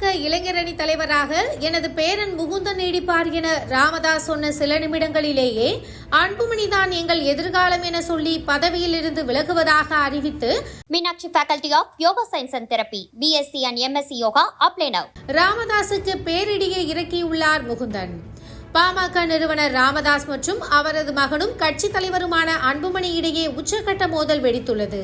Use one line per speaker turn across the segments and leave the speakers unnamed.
பாமக இளைஞரணி தலைவராக எனது பேரன் முகுந்தன் நீடிப்பார் என ராமதாஸ் சொன்ன சில நிமிடங்களிலேயே அன்புமணிதான் எங்கள் எதிர்காலம் என சொல்லி பதவியில் இருந்து விலகுவதாக அறிவித்து
Faculty of Yoga Science and Therapy, BSc and MSc Yoga, apply now.
ராமதாசுக்கு பேரிடியை இறக்கியுள்ளார் முகுந்தன் பாமக நிறுவனர் ராமதாஸ் மற்றும் அவரது மகனும் கட்சி தலைவருமான அன்புமணி இடையே உச்சக்கட்ட மோதல் வெடித்துள்ளது.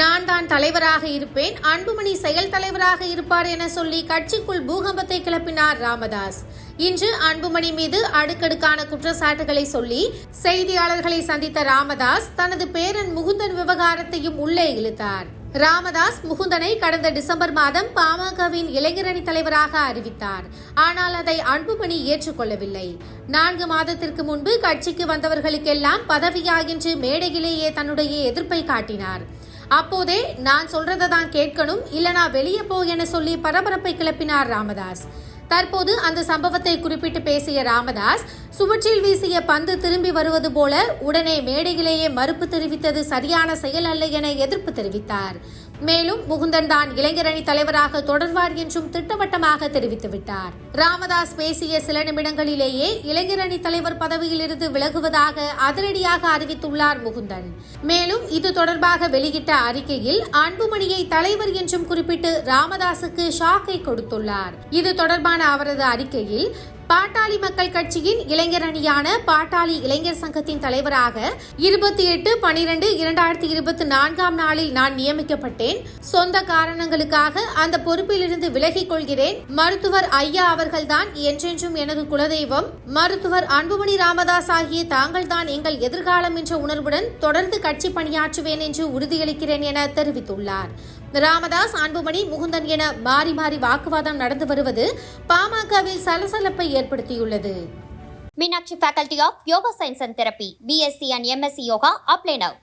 நான் தான் தலைவராக இருப்பேன் அன்புமணி செயல் தலைவராக இருப்பார் என சொல்லி கட்சிக்குள் பூகம்பத்தை கிளப்பினார் ராமதாஸ். இன்று அன்புமணி மீது அடுக்கடுக்கான குற்றச்சாட்டுகளை சொல்லி செய்தியாளர்களை சந்தித்த ராமதாஸ் தனது பேரன் முகுந்தன் விவகாரத்தையும் உள்ளே இழுத்தார். ராமதாஸ் முகுந்தனை கடந்த டிசம்பர் மாதம் பாமகவின் இளைஞரணி தலைவராக அறிவித்தார். ஆனால் அதை அன்புமணி ஏற்றுக்கொள்ளவில்லை. நான்கு மாதத்திற்கு முன்பு கட்சிக்கு வந்தவர்களுக்கெல்லாம் பதவியா என்று மேடையிலேயே தன்னுடைய எதிர்ப்பை காட்டினார். அப்போதே நான் சொல்றதை தான் கேட்கணும் இல்லனா வெளியே போ என சொல்லி பரபரப்பை கிளப்பினார் ராமதாஸ். தற்போது அந்த சம்பவத்தை குறிப்பிட்டு பேசிய ராமதாஸ் சுவற்றில் வீசிய பந்து திரும்பி வருவது போல உடனே மேடையிலேயே மறுப்பு தெரிவித்தது சரியான செயல் அல்ல என எதிர்ப்பு தெரிவித்தார். மேலும் முகுந்தன் தான் இளைஞரணி தலைவராக தொடர்வார் என்றும் திட்டவட்டமாக தெரிவித்துவிட்டார். ராமதாஸ் பேசிய சில நிமிடங்களிலேயே இளைஞரணி தலைவர் பதவியிலிருந்து விலகுவதாக அதிரடியாக அறிவித்துள்ளார் முகுந்தன். மேலும் இது தொடர்பாக வெளியிட்ட அறிக்கையில் அன்புமணியை தலைவர் என்றும் குறிப்பிட்டு ராமதாசுக்கு ஷாக்கை கொடுத்துள்ளார். இது தொடர்பான அவரது அறிக்கையில் பாட்டாளி மக்கள் கட்சியின் இளைஞர் அணியான பாட்டாளி இளைஞர் சங்கத்தின் தலைவராக இருபத்தி எட்டு பனிரெண்டு இரண்டாயிரத்தி இருபத்தி நான்காம் நாளில் நான் நியமிக்கப்பட்டேன். சொந்த காரணங்களுக்காக அந்த பொறுப்பிலிருந்து விலகிக் கொள்கிறேன். மருத்துவர் ஐயா அவர்கள்தான் என்றென்றும் எனது குலதெய்வம். மருத்துவர் அன்புமணி ராமதாஸ் ஆகிய தாங்கள் தான் எங்கள் எதிர்காலம் என்ற உணர்வுடன் தொடர்ந்து கட்சி பணியாற்றுவேன் என்று உறுதியளிக்கிறேன் என தெரிவித்துள்ளார். ராமதாஸ் அன்புமணி முகுந்தன் என மாறி மாறி வாக்குவாதம் நடந்து வருவது பாமகவில் சலசலப்பை ஏற்படுத்தியுள்ளது
Meenakshi faculty of yoga science and therapy BSc and MSc yoga apply now